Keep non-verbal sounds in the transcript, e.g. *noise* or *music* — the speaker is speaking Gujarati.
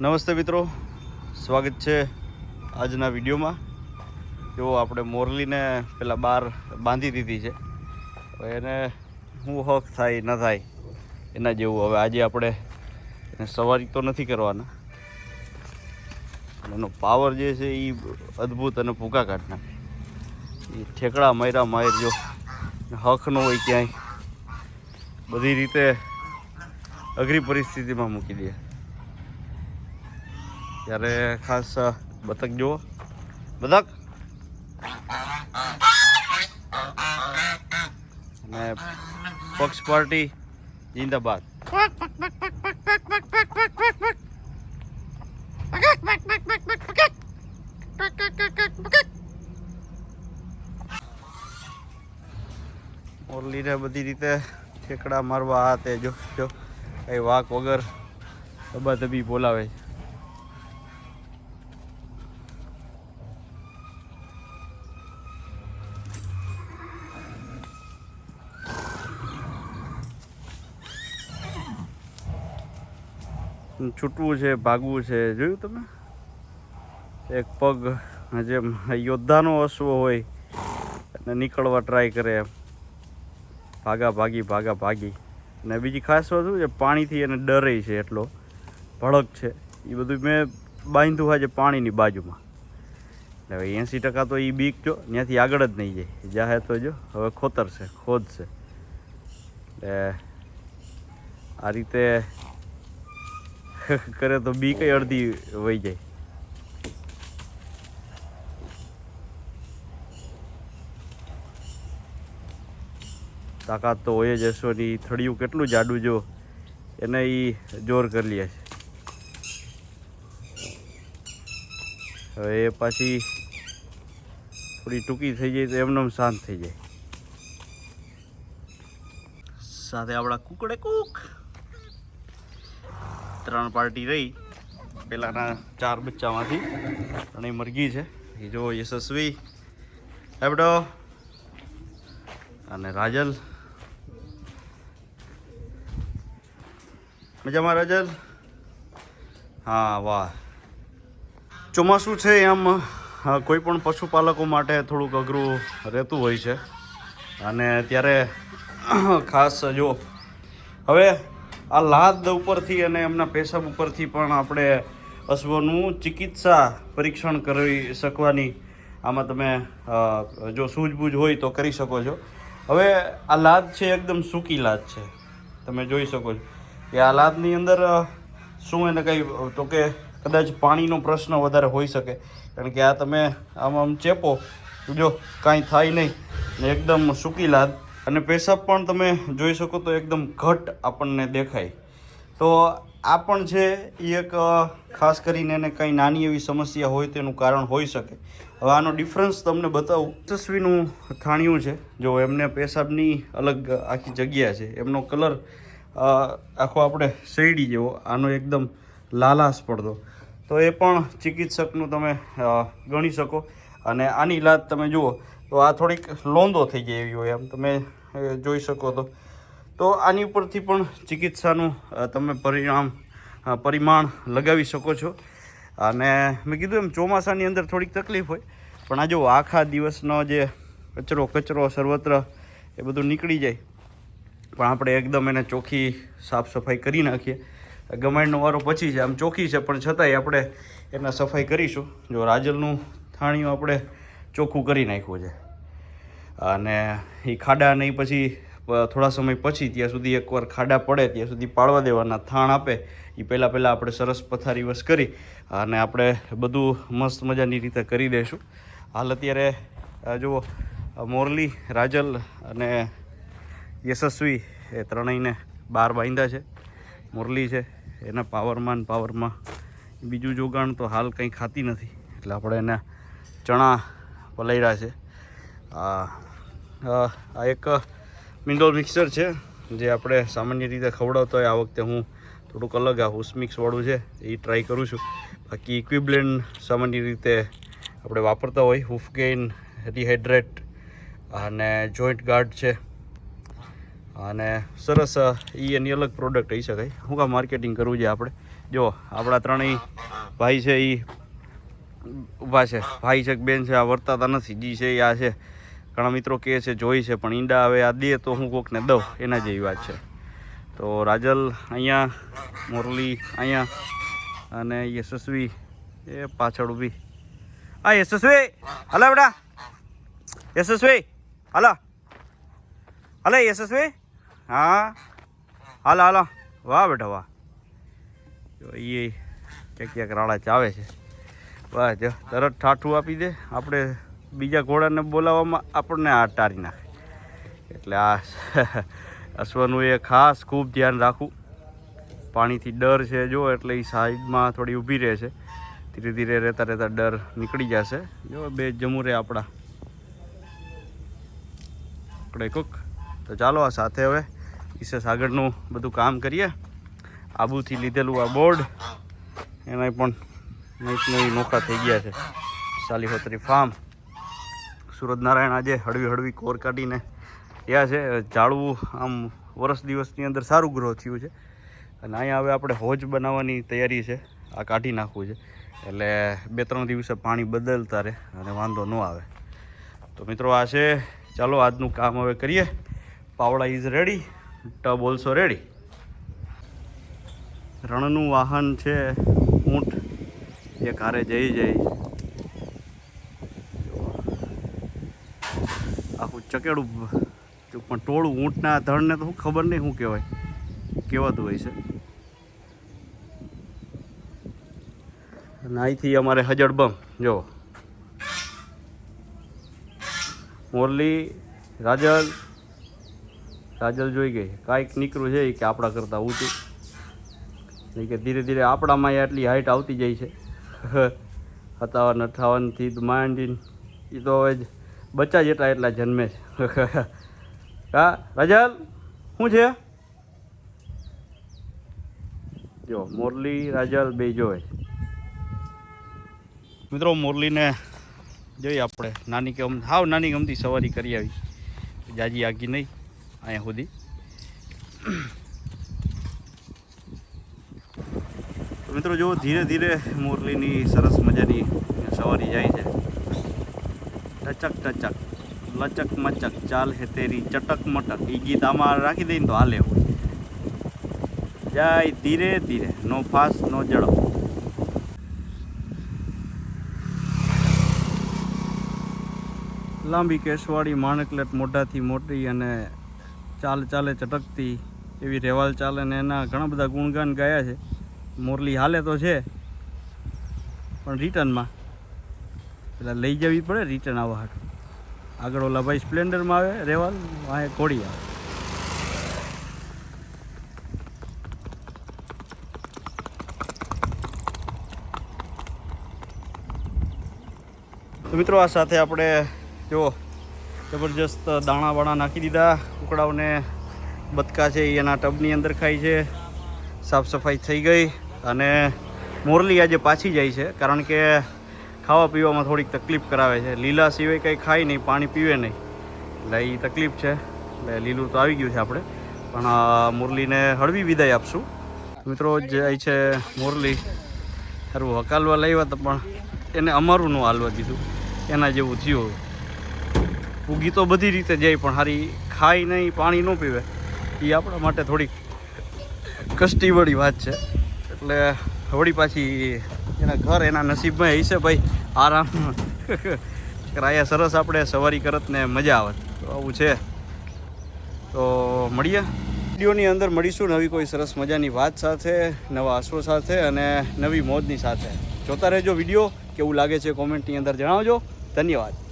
નમસ્તે મિત્રો. સ્વાગત છે આજના વિડીયોમાં. જો આપણે મોરલીને પેલા બાર બાંધી દીધી છે. એને શું હક થાય, ન થાય, એના જેવું. હવે આજે આપણે એને સવારી તો નથી કરવાના. એનો પાવર જે છે એ અદ્ભુત અને ભૂકા કાઢના. એ ઠેકડા મયરા માયર જો. હક ન હોય ક્યાંય. બધી રીતે અઘરી પરિસ્થિતિમાં મૂકી દે. ત્યારે ખાસ બતક જુઓ. બતક. અને પક્ષ પાર્ટી જિંદાબાદ. ઓરલીને બધી રીતે ઠેકડા મારવા આ તે જો જો, કઈ વાક વગર દબાદબી બોલાવે. છે છૂટવું છે, ભાગવું છે, જોયું તમે? એક પગ જેમ યોદ્ધાનો અશ્વ હોય, અને નીકળવા ટ્રાય કરે એમ. ભાગા ભાગી ભાગા ભાગી. અને બીજી ખાસ વાત શું છે, પાણીથી એને ડરે છે એટલો. ભડક છે. એ બધું મેં બાંધ્યું હોય છે પાણીની બાજુમાં. એટલે હવે એંસી ટકા તો એ બીક જો, ત્યાંથી આગળ જ નહીં જાય. જાહે તો જો, હવે ખોતરશે, ખોદશે. એટલે આ રીતે *laughs* કરે તો બી કઈ અડધી વહી જાય. તાકાત તો હોય જ હશોની થળિયું કેટલું જાડું જો. એને એ જોર કરી લે છે. હવે એ પાછી થોડી ટૂંકી થઈ જાય તો એમને એમ શાંત થઈ જાય. સાથે આપણા કુકડે કૂક. ત્રણ પાર્ટી રહી. પેલાના ચાર બચ્ચામાંથી ત્રણેય મરઘી છે. એ જો યશસ્વી, હેબડો અને રાજલ. મજામાં રાજલ? હા, વાહ. ચોમાસું છે એમ કોઈ પણ પશુપાલકો માટે થોડુંક અઘરું રહેતું હોય છે. અને ત્યારે ખાસ જો, હવે આ લાદ ઉપરથી અને એમના પેશાબ ઉપરથી પણ આપણે અશ્વનું ચિકિત્સા પરીક્ષણ કરી શકવાની આમાં તમે જો સૂઝબૂઝ હોય તો કરી શકો છો. હવે આ લાદ છે એકદમ સૂકી લાદ છે. તમે જોઈ શકો છો. કે આ લાદની અંદર શું એને કંઈ, તો કે કદાચ પાણીનો પ્રશ્ન વધારે હોઈ શકે. કારણ કે આ તમે આમ આમ ચેપો, જો કાંઈ થાય નહીં, ને એકદમ સૂકી લાદ. અને પેશાબ પણ તમે જોઈ શકો તો એકદમ ઘટ આપણને દેખાય. તો આ પણ છે એ એક ખાસ કરીને એને કંઈ નાની એવી સમસ્યા હોય તેનું કારણ હોઈ શકે. હવે આનો ડિફરન્સ તમને બતાવું. તસ્વીનું થાણિયું છે. જો એમને પેશાબની અલગ આખી જગ્યા છે. એમનો કલર આખો આપણે શેરડી જેવો, આનો એકદમ લાલાશ પડતો તો એ પણ ચિકિત્સકનું તમે ગણી શકો. અને આની લાત તમે જુઓ, તો આ થોડીક લોંદો થઈ જાય એવી હોય એમ. તમે જોઈ શકો તો. તો આની ઉપરથી પણ ચિકિત્સાનું તમે પરિણામ પરિમાણ લગાવી શકો છો. અને મેં કીધું એમ, ચોમાસાની અંદર થોડીક તકલીફ હોય, પણ આ જો આખા દિવસનો જે કચરો કચરો, સર્વત્ર એ બધું નીકળી જાય, પણ આપણે એકદમ એને ચોખ્ખી સાફ સફાઈ કરી નાખીએ. ગમાણનો વારો પછી છે આમ ચોખ્ખી છે, પણ છતાંય આપણે એના સફાઈ કરીશું. જો રાજલનું થાણિયું આપણે ચોખ્ખું કરી નાખ્યું છે. અને એ ખાડા નહીં પછી થોડા સમય પછી ત્યાં સુધી એકવાર ખાડા પડે, ત્યાં સુધી પાળવા દેવાના થાણ આપે. એ પહેલાં પહેલાં આપણે સરસ પથારી વસ કરી અને આપણે બધું મસ્ત મજાની રીતે કરી દઈશું હાલ અત્યારે જુઓ, મોરલી, રાજલ અને યશસ્વી એ ત્રણેયને બાર બાંધ્યા છે. મુરલી છે, એના પાવરમાં પાવરમાં બીજું જોગાણ તો હાલ કંઈ ખાતી નથી. એટલે આપણે એને ચણા પલાળ્યા છે. આ એક મિનરલ મિક્સર છે, જે આપણે સામાન્ય રીતે ખવડાવતા હોય આ વખતે હું થોડુંક અલગ આ હુસમિક્સવાળું છે, એ ટ્રાય કરું છું. બાકી ઇક્વિબ્લેન્ડ સામાન્ય રીતે આપણે વાપરતા હોય હુફગેઇન રિહાઇડ્રેટ અને જોઈન્ટ ગાર્ડ છે. અને સરસ એ એની અલગ પ્રોડક્ટ કહી શકાય. હું કાં માર્કેટિંગ કરવું છે આપણે? જો, આપણા ત્રણેય ભાઈ છે એ ઊભા છે. ભાઈ છે બેન છે, આ વર્તાતા નથી. જી છે એ આ છે. ઘણા મિત્રો કહે છે, જોઈ છે, પણ ઈંડા હવે આ દે તો હું કોકને દઉં, એના જેવી વાત છે. તો રાજલ અહીંયા, મોરલી અહીંયા, અને યશસ્વી એ પાછળ ઊભી. આ યશસ્વી, હલા બેટા. યશસ્વી, હલા. હલો યશસ્વી. હા. Hello hello. વાહ બેટા, વાહ. એ ક્યાંક ક્યાંક રાળા ચાવે છે. વાહ, જો. તરત ઠાઠું આપી દે. આપણે બીજા ઘોડાને બોલાવવામાં આપણને આ ટારી નાખે. એટલે આ *laughs* અશ્વનું એ ખાસ ખૂબ ધ્યાન રાખવું. પાણીથી ડર છે જો, એટલે એ સાઈડમાં થોડી ઊભી રહે છે. ધીરે ધીરે રહેતા રહેતા ડર નીકળી જશે. જો, બે જમુરે આપણા. આપણે કુક. તો ચાલો આ સાથે હવે વિશેષ આગળનું બધું કામ કરીએ. આબુથી લીધેલું આ બોર્ડ, એનાય પણ નવી નોખા થઈ ગયા છે. સાલીહોત્રી ફાર્મ. સુરતનારાયણ આજે હળવી હળવી કોર કાઢીને રહ્યા છે. ઝાડવું આમ વરસ દિવસની અંદર સારું ગ્રો થયું છે. અને અહીંયા હવે આપણે હોજ બનાવવાની તૈયારી છે. આ કાઢી નાખવું છે. એટલે બે ત્રણ દિવસે પાણી બદલતા રહે અને વાંધો ન આવે. તો મિત્રો આ છે. ચાલો આજનું કામ હવે કરીએ. પાવડા is ready tub also ready રણનું વાહન છે. ઊંટ. એ કારે જઈ જઈ આખું ચકેડું પણ ટોળું ઊંટના ધણને તો ખબર નહીં શું કહેવાય. કહેવાતું હોય છે. અને અહીંથી અમારે હજડબમ જો. મોરલી, રાજલ. રાજલ જોઈ ગઈ. કાંઈક નીકળ્યું છે કે આપણા કરતાં ઊંચું. કે ધીરે ધીરે આપણામાં આટલી હાઈટ આવતી જાય છે. *laughs* સત્તાવન અઠાવનથી માંડીને એ તો હવે જ બચ્ચા જેટલા એટલા જન્મે છે. *laughs* હા, રાજલ, શું છે? જો, મોરલી, રાજલ બે જોય મિત્રો, મોરલીને જોઈએ આપણે. નાની કે હાવ નાની ગમતી સવારી કરી આવી. જાજી આગી નહીં, અહીંયા સુધી. મિત્રો, જો ધીરે ધીરે મોરલીની સરસ મજાની સવારી જાય છે. ટચક ટચક, લચક મચક, ચાલ હે તેરી, ચટક મટક. એ ગીત આમાં રાખી દઈને તો હાલે હોય. જાય ધીરે ધીરે, નો ફાસ, નો ઝડપ. લાંબી કેસવાળી માણકલેટ મોઢાથી મોટી અને ચાલ ચાલે ચટકતી એવી રેવાલ ચાલે ને એના ઘણા બધા ગુણગાન ગાયા છે. મોરલી હાલે તો છે, પણ રિટર્નમાં પેલા લઈ જવી પડે રિટર્ન આવવા હાટ. આગળ ઓલા ભાઈ સ્પ્લેન્ડરમાં આવે રેવાલ વાંહે કોળી આવે. તો મિત્રો, આ સાથે આપણે, જો, જબરજસ્ત દાણા વાણા નાખી દીધા. કુકડાઓને બતકા છે એના ટબની અંદર ખાય છે. સાફ સફાઈ થઈ ગઈ. અને મોરલી આજે પાછી જાય છે, કારણ કે ખાવા પીવામાં થોડીક તકલીફ કરાવે છે. લીલા સિવાય કંઈ ખાય નહીં, પાણી પીવે નહીં. એટલે એ તકલીફ છે. એટલે લીલું તો આવી ગયું છે આપણે. પણ મુરલીને હળવી વિદાય આપશું. મિત્રો જાય છે મુરલી સારું હકાલવા લાવ્યા તો પણ એને અમારું ન હાલવા દીધું. એના જેવું થયું ઉગી તો બધી રીતે જાય, પણ હારી ખાય નહીં, પાણી ન પીવે. એ આપણા માટે થોડીક કષ્ટીવાળી વાત છે. એટલે વળી પાછી એના ઘર, એના નસીબમાં હશે ભાઈ, આરામ. કરાયા સરસ આપણે, સવારી કરત ને મજા આવે. તો આવું છે. તો મળીએ. વિડીયોની અંદર મળીશું નવી કોઈ સરસ મજાની વાત સાથે, નવા આશરો સાથે અને નવી મોજની સાથે. જોતા રહેજો વીડિયો, કેવું લાગે છે કોમેન્ટની અંદર જણાવજો. ધન્યવાદ.